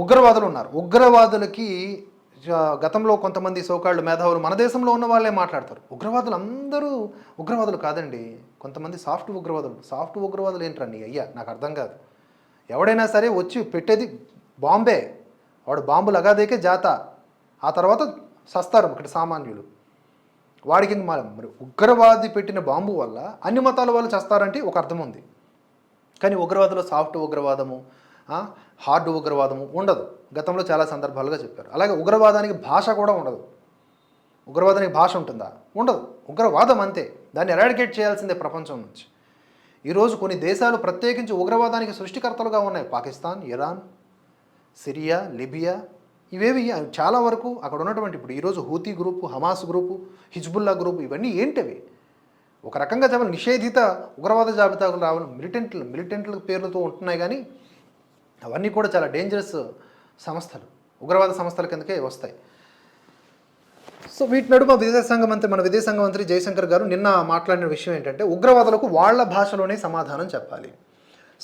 ఉగ్రవాదులు ఉన్నారు. ఉగ్రవాదులకి గతంలో కొంతమంది సోకాళ్ళు మేధావులు మన దేశంలో ఉన్న వాళ్ళే మాట్లాడతారు. ఉగ్రవాదులు అందరూ ఉగ్రవాదులు కాదండి. కొంతమంది సాఫ్ట్ ఉగ్రవాదులు. సాఫ్ట్ ఉగ్రవాదులు ఏంటండి అయ్యా నాకు అర్థం కాదు. ఎవడైనా సరే వచ్చి పెట్టేది బాంబే. వాడు బాంబు లగాదేకే జాత. ఆ తర్వాత సస్తారు ఇక్కడ సామాన్యులు. వాడికి మరి ఉగ్రవాది పెట్టిన బాంబు వల్ల అన్ని మతాల వాళ్ళు చేస్తారంటే ఒక అర్థం ఉంది కానీ ఉగ్రవాదులు సాఫ్ట్ ఉగ్రవాదము హార్డ్ ఉగ్రవాదము ఉండదు. గతంలో చాలా సందర్భాలుగా చెప్పారు. అలాగే ఉగ్రవాదానికి భాష కూడా ఉండదు. ఉగ్రవాదానికి భాష ఉంటుందా? ఉండదు. ఉగ్రవాదం అంతే. దాన్ని ఎరాడికేట్ చేయాల్సిందే ప్రపంచం నుంచి. ఈరోజు కొన్ని దేశాలు ప్రత్యేకించి ఉగ్రవాదానికి సృష్టికర్తలుగా ఉన్నాయి. పాకిస్తాన్ ఇరాన్ సిరియా లిబియా ఇవేవి చాలా వరకు అక్కడ ఉన్నటువంటి ఇప్పుడు ఈరోజు Houthi group Hamas group Hezbollah group ఇవన్నీ ఏంటివి? ఒక రకంగా చెప్పాలి నిషేధిత ఉగ్రవాద జాబితాకు రావడం మిలిటెంట్లు మిలిటెంట్ల పేర్లతో ఉంటున్నాయి కానీ అవన్నీ కూడా చాలా డేంజరస్ సంస్థలు ఉగ్రవాద సంస్థల కిందకే వస్తాయి. సో వీటి నడుమ విదేశాంగ మంత్రి మన విదేశాంగ మంత్రి జయశంకర్ గారు నిన్న మాట్లాడిన విషయం ఏంటంటే ఉగ్రవాదులకు వాళ్ళ భాషలోనే సమాధానం చెప్పాలి.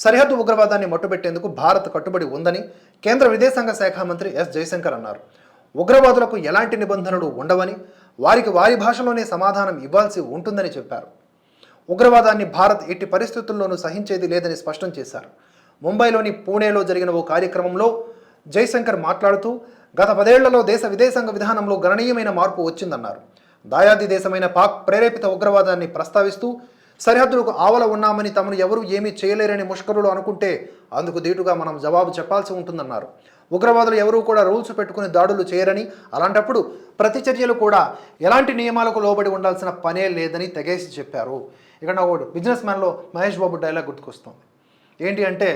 సరిహద్దు ఉగ్రవాదాన్ని మట్టుబెట్టేందుకు భారత్ కట్టుబడి ఉందని కేంద్ర విదేశాంగ శాఖ మంత్రి ఎస్ జయశంకర్ అన్నారు. ఉగ్రవాదులకు ఎలాంటి నిబంధనలు ఉండవని వారికి వారి భాషలోనే సమాధానం ఇవ్వాల్సి ఉంటుందని చెప్పారు. ఉగ్రవాదాన్ని భారత్ ఎట్టి పరిస్థితుల్లోనూ సహించేది లేదని స్పష్టం చేశారు. ముంబైలోని పూణేలో జరిగిన ఓ కార్యక్రమంలో జైశంకర్ మాట్లాడుతూ గత పదేళ్ళలో దేశ విదేశాంగ విధానంలో గణనీయమైన మార్పు వచ్చిందన్నారు. దాయాది దేశమైన పాక్ ప్రేరేపిత ఉగ్రవాదాన్ని ప్రస్తావిస్తూ సరిహద్దులకు ఆవల ఉన్నామని తమను ఎవరూ ఏమీ చేయలేరని ముష్కరులు అనుకుంటే అందుకు దీటుగా మనం జవాబు చెప్పాల్సి ఉంటుందన్నారు. ఉగ్రవాదులు ఎవరూ కూడా రూల్స్ పెట్టుకుని దాడులు చేయరని అలాంటప్పుడు ప్రతిచర్యలు కూడా ఎలాంటి నియమాలకు లోబడి ఉండాల్సిన పనే లేదని తెగేసి చెప్పారు. ఇక్కడ నా బిజినెస్ మ్యాన్లో మహేష్ బాబు డైలాగ్ గుర్తుకొస్తుంది. ఏంటి అంటే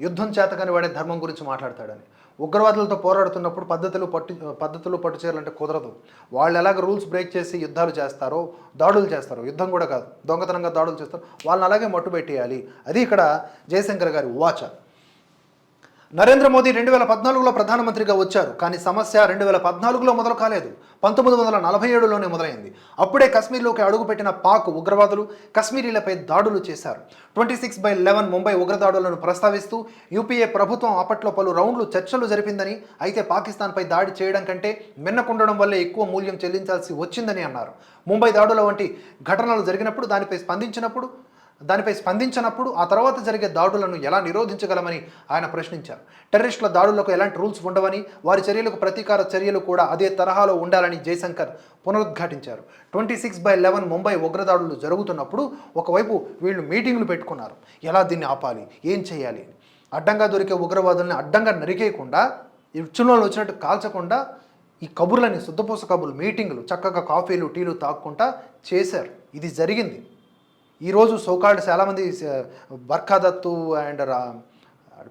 యుద్ధం చేతకని వాడే ధర్మం గురించి మాట్లాడతాడని. ఉగ్రవాదులతో పోరాడుతున్నప్పుడు పద్ధతులు పట్టు పద్ధతులు పట్టు చేయాలంటే కుదరదు. వాళ్ళు ఎలాగ రూల్స్ బ్రేక్ చేసి యుద్ధాలు చేస్తారో దాడులు చేస్తారో యుద్ధం కూడా కాదు. దొంగతనంగా దాడులు చేస్తారు వాళ్ళని అలాగే మట్టుబెట్టేయాలి. అది ఇక్కడ జయశంకర్ గారి వాచ. నరేంద్ర మోదీ రెండు వేల పద్నాలుగులో ప్రధానమంత్రిగా వచ్చారు. కానీ సమస్య రెండు వేల పద్నాలుగులో మొదలు కాలేదు. పంతొమ్మిది వందల నలభై ఏడులోనే మొదలైంది. అప్పుడే కశ్మీర్లోకి అడుగుపెట్టిన పాక్ ఉగ్రవాదులు కశ్మీరీలపై దాడులు చేశారు. Twenty six by eleven Mumbai ఉగ్రదాడులను ప్రస్తావిస్తూ యూపీఏ ప్రభుత్వం అప్పట్లో పలు రౌండ్లు చర్చలు జరిపిందని అయితే పాకిస్తాన్పై దాడి చేయడం కంటే మిన్నకుండడం వల్లే ఎక్కువ మూల్యం చెల్లించాల్సి వచ్చిందని అన్నారు. ముంబై దాడుల వంటి ఘటనలు జరిగినప్పుడు దానిపై స్పందించినప్పుడు దానిపై స్పందించినప్పుడు ఆ తర్వాత జరిగే దాడులను ఎలా నిరోధించగలమని ఆయన ప్రశ్నించారు. టెర్రరిస్టుల దాడులకు ఎలాంటి రూల్స్ ఉండవని వారి చర్యలకు ప్రతీకార చర్యలు కూడా అదే తరహాలో ఉండాలని జయశంకర్ పునరుద్ఘాటించారు. Twenty six by eleven Mumbai ఉగ్రదాడులు జరుగుతున్నప్పుడు ఒకవైపు వీళ్ళు మీటింగ్లు పెట్టుకున్నారు. ఎలా దీన్ని ఆపాలి? ఏం చేయాలి? అడ్డంగా దొరికే ఉగ్రవాదుల్ని అడ్డంగా నరికేయకుండా ఇచ్చులో వచ్చినట్టు కాల్చకుండా ఈ కబుర్లని శుద్ధపూస కబుర్లు మీటింగులు చక్కగా కాఫీలు టీలు తాక్కుంటా చేశారు. ఇది జరిగింది. ఈరోజు సోకాల్డ్ చాలామంది బర్ఖాదత్తు అండ్ రా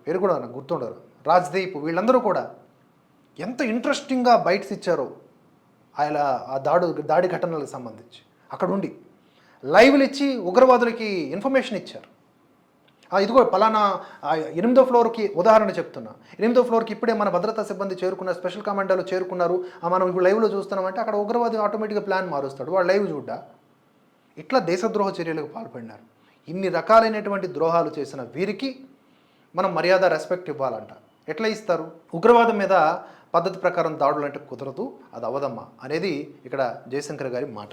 పేరు కూడా నాకు గుర్తుండరు రాజ్దీప్ వీళ్ళందరూ కూడా ఎంత ఇంట్రెస్టింగ్గా బైట్స్ ఇచ్చారో ఆయన ఆ దాడు దాడి ఘటనలకు సంబంధించి. అక్కడ ఉండి లైవ్లు ఇచ్చి ఉగ్రవాదులకి ఇన్ఫర్మేషన్ ఇచ్చారు. ఇది ఇదిగో పలానా ఎనిమిదో ఫ్లోర్కి ఉదాహరణ చెప్తున్నా. ఎనిమిదో ఫ్లోర్కి ఇప్పుడే మన భద్రతా సిబ్బంది చేరుకున్నారు స్పెషల్ కమాండర్లు చేరుకున్నారు. మనం ఇప్పుడు లైవ్లో చూస్తున్నామంటే అక్కడ ఉగ్రవాది ఆటోమేటిక్గా ప్లాన్ మారుస్తాడు. వాడు లైవ్ చూడ్డా? ఇట్లా దేశద్రోహ చర్యలకు పాల్పడినారు. ఇన్ని రకాలైనటువంటి ద్రోహాలు చేసిన వీరికి మనం మర్యాద రెస్పెక్ట్ ఇవ్వాలంట. ఎట్లా ఇస్తారు? ఉగ్రవాదం మీద పద్ధతి ప్రకారం దాడులు అంటే కుదరదు అది అవదమ్మా అనేది ఇక్కడ జయశంకర్ గారి మాట.